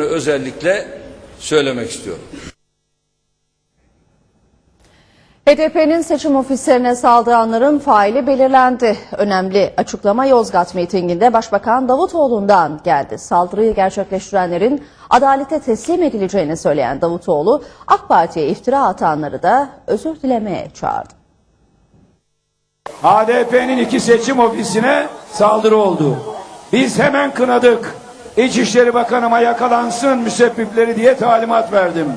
Bunu özellikle söylemek istiyorum. HDP'nin seçim ofislerine saldıranların faili belirlendi. Önemli açıklama Yozgat mitinginde Başbakan Davutoğlu'ndan geldi. Saldırıyı gerçekleştirenlerin adalete teslim edileceğini söyleyen Davutoğlu, AK Parti'ye iftira atanları da özür dilemeye çağırdı. HDP'nin iki seçim ofisine saldırı oldu. Biz hemen kınadık. İçişleri Bakanıma yakalansın müsebbipleri diye talimat verdim.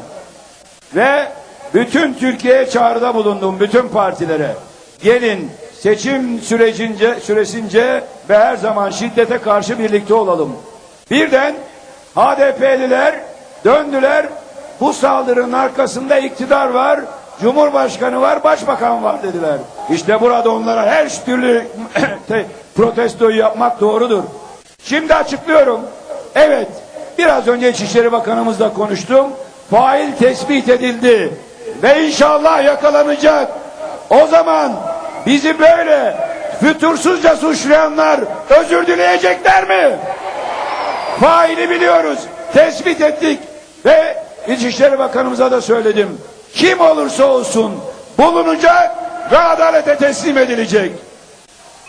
Ve bütün Türkiye'ye çağrıda bulundum, bütün partilere. Gelin seçim sürecince, süresince ve her zaman şiddete karşı birlikte olalım. Birden HDP'liler döndüler. Bu saldırının arkasında iktidar var, Cumhurbaşkanı var, Başbakan var dediler. İşte burada onlara her türlü te- protestoyu yapmak doğrudur. Şimdi açıklıyorum. Evet, biraz önce İçişleri Bakanımızla konuştum. Fail tespit edildi ve inşallah yakalanacak. O zaman bizi böyle fütursuzca suçlayanlar özür dileyecekler mi? Faili biliyoruz. Tespit ettik. Ve İçişleri Bakanımıza da söyledim. Kim olursa olsun bulunacak ve adalete teslim edilecek.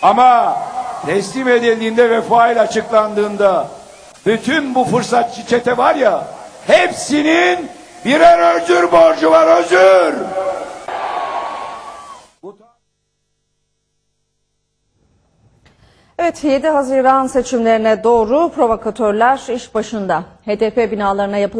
Ama teslim edildiğinde ve fail açıklandığında bütün bu fırsatçı çete var ya hepsinin birer özür borcu var özür. Evet 7 Haziran seçimlerine doğru provokatörler iş başında. HDP binalarına yapılan